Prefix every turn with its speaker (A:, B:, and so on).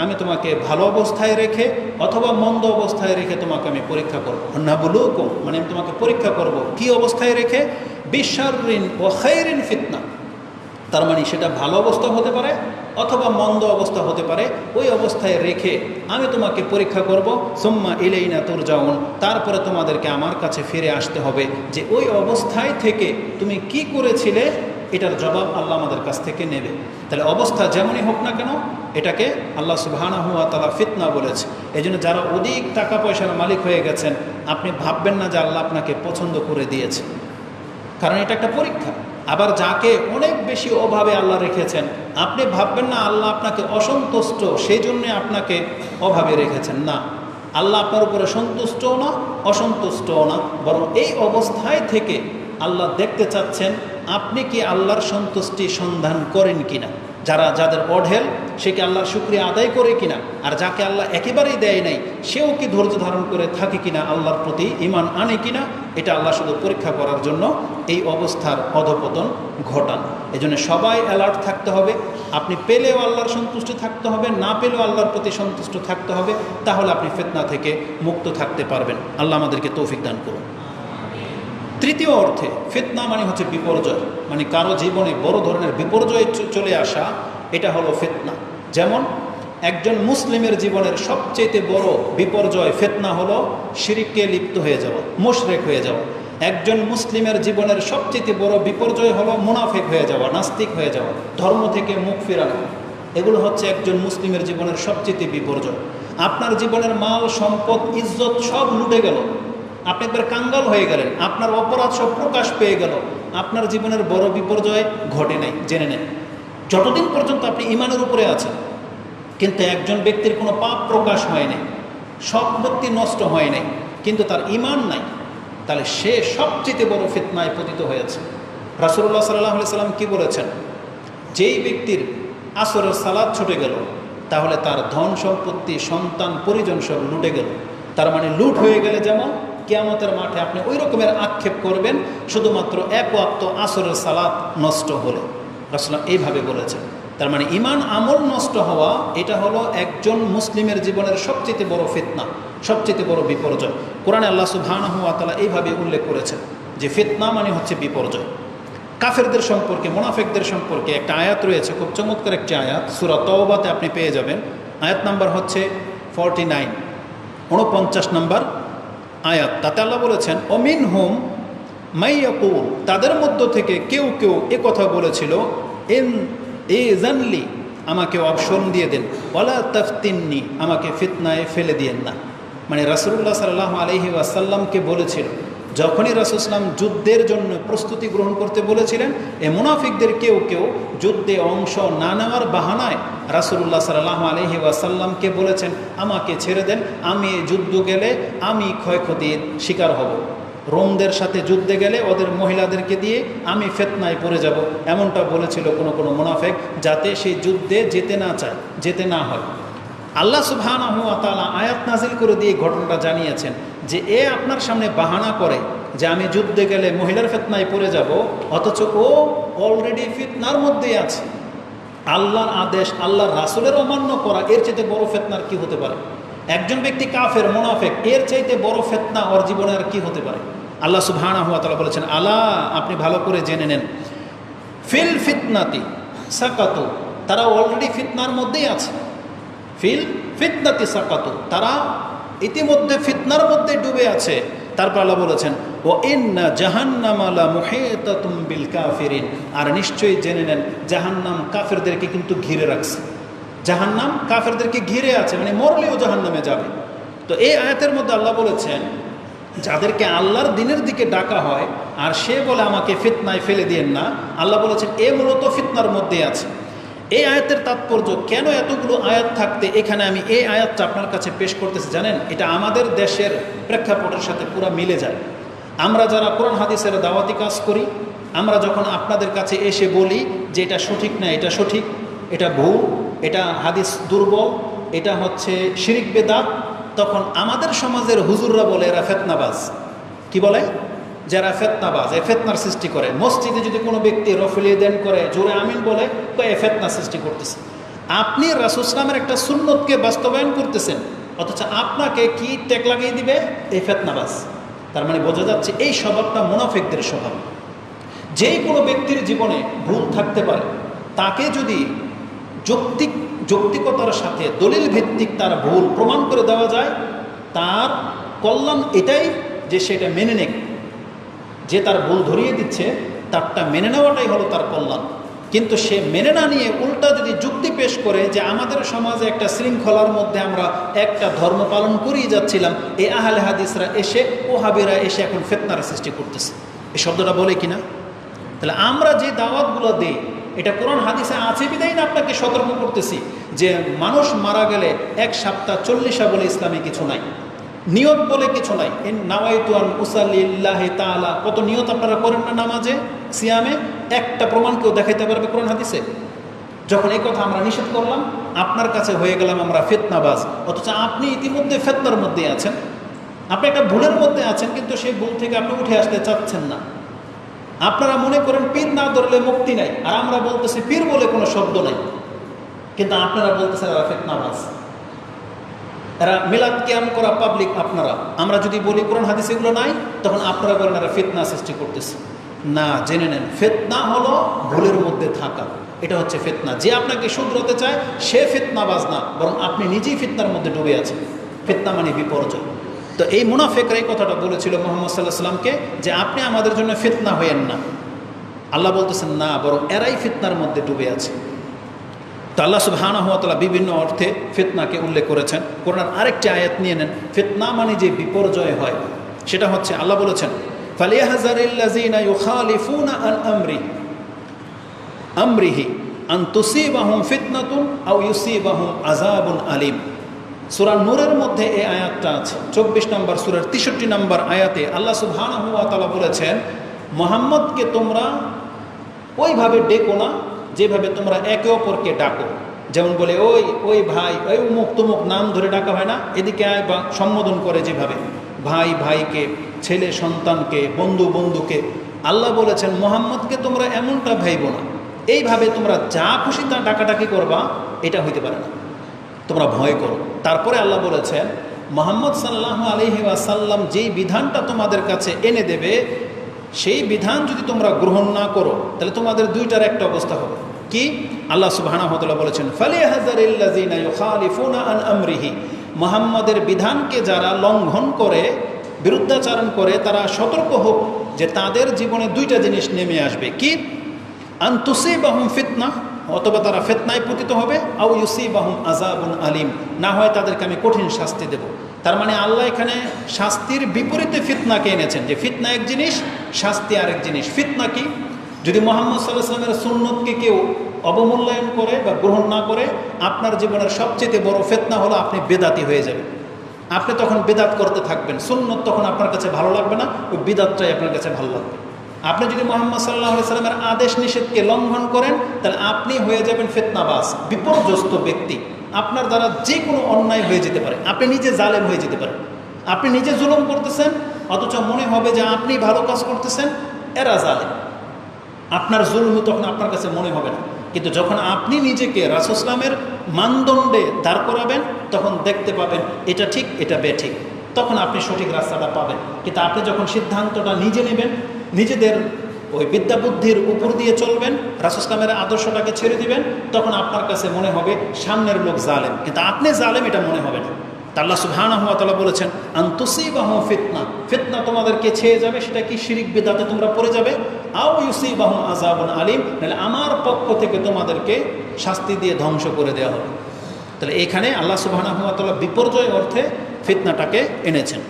A: আমি তোমাকে ভালো অবস্থায় রেখে অথবা মন্দ অবস্থায় রেখে তোমাকে আমি পরীক্ষা করব। না বলুক মানে আমি তোমাকে পরীক্ষা করব। কি অবস্থায় রেখে? বিশ্বারিন ও খৈরিন ফিতনা। তার মানে সেটা ভালো অবস্থা হতে পারে অথবা মন্দ অবস্থা হতে পারে। ওই অবস্থায় রেখে আমি তোমাকে পরীক্ষা করব। সোম্মা ইলেইনা তোর যাউন তারপরে তোমাদেরকে আমার কাছে ফিরে আসতে হবে যে ওই অবস্থায় থেকে তুমি কি করেছিলে? এটার জবাব আল্লাহ আমাদের কাছ থেকে নেবে। তাহলে অবস্থা যেমনই হোক না কেন এটাকে আল্লাহ সুবাহানা হুয়া তালা ফিতনা বলেছে। এই জন্য যারা অধিক টাকা পয়সার মালিক হয়ে গেছেন, আপনি ভাববেন না যে আল্লাহ আপনাকে পছন্দ করে দিয়েছে। কারণ এটা একটা পরীক্ষা। আবার যাকে অনেক বেশি অভাবে আল্লাহ রেখেছেন, আপনি ভাববেন না আল্লাহ আপনাকে অসন্তুষ্ট সেই জন্যে আপনাকে অভাবে রেখেছেন। না, আল্লাহ আপনার উপরে সন্তুষ্টও না, অসন্তুষ্টও না। বরং এই অবস্থায় থেকে আল্লাহ দেখতে চাচ্ছেন, আপনি কি আল্লাহর সন্তুষ্টি সন্ধান করেন কিনা? যারা যাদের অঢেল, সে কি আল্লাহর শুক্রিয়া আদায় করে কিনা? আর যাকে আল্লাহ একেবারেই দেয় নাই, সেও কি ধৈর্য ধারণ করে থাকে কিনা, আল্লাহর প্রতি ইমান আনে কিনা, এটা আল্লাহ শুধু পরীক্ষা করার জন্য এই অবস্থার অধপতন ঘটান। এই জন্য সবাই অ্যালার্ট থাকতে হবে। আপনি পেলেও আল্লাহর সন্তুষ্টি থাকতে হবে, না পেলেও আল্লাহর প্রতি সন্তুষ্ট থাকতে হবে, তাহলে আপনি ফেতনা থেকে মুক্ত থাকতে পারবেন। আল্লাহ আমাদেরকে তৌফিক দান করুন। তৃতীয় অর্থে, ফেতনা মানে হচ্ছে বিপর্যয়। মানে কারও জীবনে বড় ধরনের বিপর্যয় চলে আসা, এটা হলো ফেতনা। যেমন, একজন মুসলিমের জীবনের সবচেয়ে বড় বিপর্যয় ফেতনা হলো শিরিককে লিপ্ত হয়ে যাওয়া, মুশরেক হয়ে যাওয়া। একজন মুসলিমের জীবনের সবচেয়ে বড় বিপর্যয় হলো মুনাফেক হয়ে যাওয়া, নাস্তিক হয়ে যাওয়া, ধর্ম থেকে মুখ ফেরানো। এগুলো হচ্ছে একজন মুসলিমের জীবনের সবচেয়ে বিপর্যয়। আপনার জীবনের মাল, সম্পদ, ইজ্জত সব লুটে গেল। আপনি একবার কাঙ্গাল হয়ে গেলেন, আপনার অপরাধ সব প্রকাশ পেয়ে গেল। আপনার জীবনের বড় বিপর্যয় ঘটে নাই, জেনে নেন। যতদিন পর্যন্ত আপনি ইমানের উপরে আছেন, কিন্তু একজন ব্যক্তির কোনো পাপ প্রকাশ হয় নাই সম্পত্তি নষ্ট হয় নাই, কিন্তু তার ইমান নাই, তাহলে সে সবচেয়ে বড় ফিতনায় পতিত হয়েছে। রাসুল্লাহ সাল্লাহ সাল্লাম কি বলেছেন? যেই ব্যক্তির আসরের সালাদ ছুটে গেল, তাহলে তার ধন সম্পত্তি, সন্তান, পরিজন সব লুটে গেল। তার মানে লুট হয়ে গেলে যেমন কেয়ামতের মাঠে আপনি ওই রকমের আক্ষেপ করবেন, শুধুমাত্র এক ওয়াক্ত আসরের সালাদ নষ্ট হলে। রাসুল্লাহ এইভাবে বলেছেন। তার মানে ইমান আমল নষ্ট হওয়া, এটা হলো একজন মুসলিমের জীবনের সবচেয়ে বড় ফিতনা, সবচেয়ে বড় বিপর্যয়। কোরআনে আল্লাহ সুবহানাহু ওয়া তাআলা এইভাবে উল্লেখ করেছেন যে ফিতনা মানে হচ্ছে বিপর্যয়। কাফেরদের সম্পর্কে, মোনাফেকদের সম্পর্কে একটা আয়াত রয়েছে, খুব চমৎকার একটি আয়াত। সুরা তওবাতে আপনি পেয়ে যাবেন। আয়াত নাম্বার হচ্ছে ফর্টি নাইন উনপঞ্চাশ নাম্বার। আয়াত। তাতে আল্লাহ বলেছেন অমিন হোম মাইয়াকুল তাদের মধ্য থেকে কেউ কেউ এ কথা বলেছিল, এন, এ জানলি, আমাকে অপশন দিয়ে দেন ওলা তফতিননি, আমাকে ফিতনায় ফেলে দিয়েন না। মানে রাসুল্লাহ সাল্লাহ আলহি ওয়াসাল্লামকে বলেছিল। যখনই রাসুসলাম যুদ্ধের জন্য প্রস্তুতি গ্রহণ করতে বলেছিলেন, এ মুনাফিকদের কেউ কেউ যুদ্ধে অংশ না নেওয়ার বাহানায় রাসুল্লাহ সাল্লাহ আলহি ওয়াসাল্লামকে বলেছেন, আমাকে ছেড়ে দেন, আমি যুদ্ধ গেলে আমি ক্ষয়ক্ষতির শিকার হব। রোমদের সাথে যুদ্ধে গেলে ওদের মহিলাদেরকে দিয়ে আমি ফেতনায় পড়ে যাব। এমনটা বলেছিল কোনো কোনো মুনাফেক যাতে সেই যুদ্ধে যেতে না চায়, যেতে না হয়। আল্লাহ ওয়া আয়াত নাজিল করে দিয়ে ঘটনাটা জানিয়েছেন যে এ আপনার সামনে বাহানা করে যে আমি যুদ্ধে গেলে মহিলার ফেতনায় পড়ে যাব, অথচ ও অলরেডি ফিতনার মধ্যেই আছে। আল্লাহর আদেশ, আল্লাহর রাসুলের অমান্য করা, এর চাইতে বড় ফেতনার কি হতে পারে? একজন ব্যক্তি কাফের, মোনাফেক, এর চাইতে বড় ফেতনা ওর জীবনে আর কি হতে পারে? আল্লাহ সুবহানাহু ওয়া তাআলা বলেছেন আল্লাহ আপনি ভালো করে জেনে নেন। ফিল ফিতনাতি, সাকাতু, তারা অলরেডি ফিতনার মধ্যেই আছে। ফিল ফিতনাতি সাকাতু। তারা ইতিমধ্যে ফিতনার মধ্যে ডুবে আছে। তারপর আল্লাহ বলেছেন ও ইন্না জাহান্নামালা মুহেতাতুম বিল কাফিরিন। আর নিশ্চয়ই জেনে নেন, জাহান্নাম কাফেরদেরকে কিন্তু ঘিরে রাখছে। জাহান্নাম কাফেরদেরকে ঘিরে আছে মানে মরলেও জাহান্নামে যাবে। তো এই আয়াতের মধ্যে আল্লাহ বলেছেন, যাদেরকে আল্লাহর দিনের দিকে ডাকা হয়, আর সে বলে আমাকে ফিতনায় ফেলে দিয়েন না, আল্লাহ বলেছেন, এ মূলত ফিতনার মধ্যে আছে। এই আয়াতের তাৎপর্য, কেন এতগুলো আয়াত থাকতে এখানে আমি এই আয়াতটা আপনার কাছে পেশ করতেছি জানেন? এটা আমাদের দেশের প্রেক্ষাপটের সাথে পুরো মিলে যায়। আমরা যারা কোরআন হাদিসের দাওয়াতি কাজ করি, আমরা যখন আপনাদের কাছে এসে বলি যে এটা সঠিক না এটা সঠিক, এটা ভুল, এটা হাদিস দুর্বল, এটা হচ্ছে শিরিক বেদাত, তখন আমাদের সমাজের হুজুররা বলে এরা ফেতনাবাজ। কি বলে? যারা ফেতনাবাজ এ ফেতনার সৃষ্টি করে। মসজিদে যদি কোনো ব্যক্তি রফিলি দেন করে, জোরে আমিন বলে, তো এ ফেতনা সৃষ্টি করতেছে। আপনি রাসুসলামের একটা সুন্নতকে বাস্তবায়ন করতেছেন, অথচ আপনাকে কি টেক লাগিয়ে দিবে? এই ফেতনাবাজ। তার মানে বোঝা যাচ্ছে এই স্বভাবটা মুনাফিকদের স্বভাব। যেই কোনো ব্যক্তির জীবনে ভুল থাকতে পারে, তাকে যদি যৌক্তিক, যৌক্তিকতার সাথে দলিল ভিত্তিক তার ভুল প্রমাণ করে দেওয়া যায়, তার কল্যাণ এটাই যে সেটা মেনে নেক। যে তার ভুল ধরিয়ে দিচ্ছে, তারটা মেনে নেওয়াটাই হলো তার কল্যাণ। কিন্তু সে মেনে না নিয়ে উল্টা যদি যুক্তি পেশ করে যে আমাদের সমাজে একটা শৃঙ্খলার মধ্যে আমরা একটা ধর্ম পালন করেই যাচ্ছিলাম, এ আহলে হাদিসরা এসে, ও হাবিরা এসে এখন ফেতনার সৃষ্টি করতেছে। এই শব্দটা বলে কিনা? তাহলে আমরা যে দাওয়াতগুলো দিই, এটা কোরআন হাদিসে আছে বিদায় না আপনাকে সতর্ক করতেছি যে মানুষ মারা গেলে এক সপ্তাহ চল্লিশা বলে ইসলামে কিছু নাই। নিয়ত বলে কিছু নাই। নাওয়াইতুয়ান তাআলা। কত নিয়ত আপনারা করেন না নামাজে, সিয়ামে, একটা প্রমাণ কেউ দেখাইতে পারবে কোরআন হাদিসে? যখন এই কথা আমরা নিষেধ করলাম, আপনার কাছে হয়ে গেলাম আমরা ফেতনাবাজ। অথচ আপনি ইতিমধ্যে ফেতনার মধ্যে আছেন। আপনি একটা ভুলের মধ্যে আছেন, কিন্তু সেই ভুল থেকে আপনি উঠে আসতে চাচ্ছেন না। আপনারা মনে করেন পীর না ধরলে মুক্তি নাই। আর আমরা বলতেছি, পীর বলে কোনো শব্দ নাই। কিন্তু আপনারা বলতেছেন ফেতনাবাজ। এরা মিলাদ ক্যাম করা পাবলিক আপনারা। আমরা যদি বলি কোরআন হাদিস এগুলো নাই, তখন আপনারা বলেন এরা ফেতনা সৃষ্টি করতেছে। না, জেনে নেন, ফেতনা হলো ভুলের মধ্যে থাকা। এটা হচ্ছে ফেতনা। যে আপনাকে শুধরাতে চায়, সে ফেতনাবাজ না বরং আপনি নিজেই ফিতনার মধ্যে ডুবে আছেন। ফেতনা মানে বিপর্যয়। তো এই মুনাফেকরা এই কথাটা বলেছিল মোহাম্মদ সাল্লাহ সাল্লামকে যে আপনি আমাদের জন্য ফিতনা হইয়েন না। আল্লাহ বলতেছেন, না, বরং এরাই ফিতনার মধ্যে ডুবে আছে। তো আল্লাহ সুবহানাহু ওয়া বিভিন্ন অর্থে ফিতনাকে উল্লেখ করেছেন। কোরআন আরেকটি আয়াত নিয়ে নেন, ফিতনা মানে যে বিপর্যয় হয়, সেটা হচ্ছে আল্লাহ বলেছেন আমরি আমরিহি, আন তুসিবাহুম ফিতনাতুন আও ইউসিবাহুম আযাবুন আলিম। সূরা নূরের মধ্যে এই আয়াতটা আছে। চব্বিশ নম্বর সূরার তেষট্টি নম্বর আয়াতে আল্লাহ সুবহানাহু ওয়া বলেছেন, মোহাম্মদকে তোমরা ওইভাবে ডেকো না যেভাবে তোমরা একে অপরকে ডাকো। যেমন বলে, ওই ওই ভাই, ওই উমুক তুমুক নাম ধরে ডাকা হয় না? এদিকে আয় বা সম্বোধন করে যেভাবে। ভাই, ভাইকে, ছেলে, সন্তানকে, বন্ধু, বন্ধুকে আল্লাহ বলেছেন, মোহাম্মদকে তোমরা এমনটা ভাইব না। এইভাবে তোমরা যা খুশি তা ডাকাডাকি করবা, এটা হইতে পারে না। তোমরা ভয় করো। তারপরে আল্লাহ বলেছেন, মোহাম্মদ সাল্লাহ আলহি আসাল্লাম যেই বিধানটা তোমাদের কাছে এনে দেবে সেই বিধান যদি তোমরা গ্রহণ না করো, তাহলে তোমাদের দুইটার একটা অবস্থা হবে। কি? আল্লাহ সুবাহানহতলা বলেছেন ফালে আমরিহি। মোহাম্মদের বিধানকে যারা লঙ্ঘন করে, বিরুদ্ধাচারণ করে, তারা সতর্ক হোক যে তাদের জীবনে দুইটা জিনিস নেমে আসবে। কি? আন্তুসে বাহুম ফিতনা অথবা তারা ফেতনায় পতিত হবে আউ ইউসি বাহুম আজাবুন আলিম। না হয় তাদেরকে আমি কঠিন শাস্তি দেব। তার মানে আল্লাহ এখানে শাস্তির বিপরীতে ফিতনাকে এনেছেন যে ফিতনা এক জিনিস, শাস্তি আরেক জিনিস। ফিতনা কি? যদি মোহাম্মদ সাল্লাহ সাল্লামের সুন্নতকে কেউ অবমূল্যায়ন করে বা গ্রহণ না করে, আপনার জীবনের সবচেয়ে বড় ফেতনা হলো আপনি বেদাতি হয়ে যাবেন। আপনি তখন বেদাত করতে থাকবেন। সুন্নত তখন আপনার কাছে ভালো লাগবে না, ওই বেদাতটাই আপনার কাছে ভালো লাগবে। আপনি যদি মোহাম্মদ সাল্লাহ সাল্লামের আদেশ নিষেধকে লঙ্ঘন করেন, তাহলে আপনি হয়ে যাবেন ফেতনাবাস বিপর্যস্ত ব্যক্তি। আপনার দ্বারা যে কোনো অন্যায় হয়ে যেতে পারে। আপনি নিজে জালেম হয়ে যেতে পারেন। আপনি নিজে জুলুম করতেছেন, অথচ মনে হবে যে আপনি ভালো কাজ করতেছেন, এরা জালেম। আপনার জুলুম তখন আপনার কাছে মনে হবে না। কিন্তু যখন আপনি নিজেকে রাসুসলামের মানদণ্ডে দাঁড় করাবেন, তখন দেখতে পাবেন এটা ঠিক, এটা বেঠিক। তখন আপনি সঠিক রাস্তাটা পাবেন। কিন্তু আপনি যখন সিদ্ধান্তটা নিজে নেবেন নিজেদের ওই বিদ্যা বুদ্ধির উপর দিয়ে চলবেন রাসুসলামের আদর্শটাকে ছেড়ে দিবেন, তখন আপনার কাছে মনে হবে সামনের লোক জালেম। কিন্তু আপনি জালেম, এটা মনে হবে না। আল্লাহ সুবহান তালা বলেছেন আন্তসি বাহ ফিতনা। ফিতনা তোমাদেরকে ছেয়ে যাবে, সেটা কি শিরিক, বিদাতে তোমরা পড়ে যাবে? আও ইউসি বাহ আজাবন আলিম তাহলে আমার পক্ষ থেকে তোমাদেরকে শাস্তি দিয়ে ধ্বংস করে দেওয়া হবে। তাহলে এখানে আল্লাহ সুবাহ বিপর্যয় অর্থে ফিতনাটাকে এনেছেন।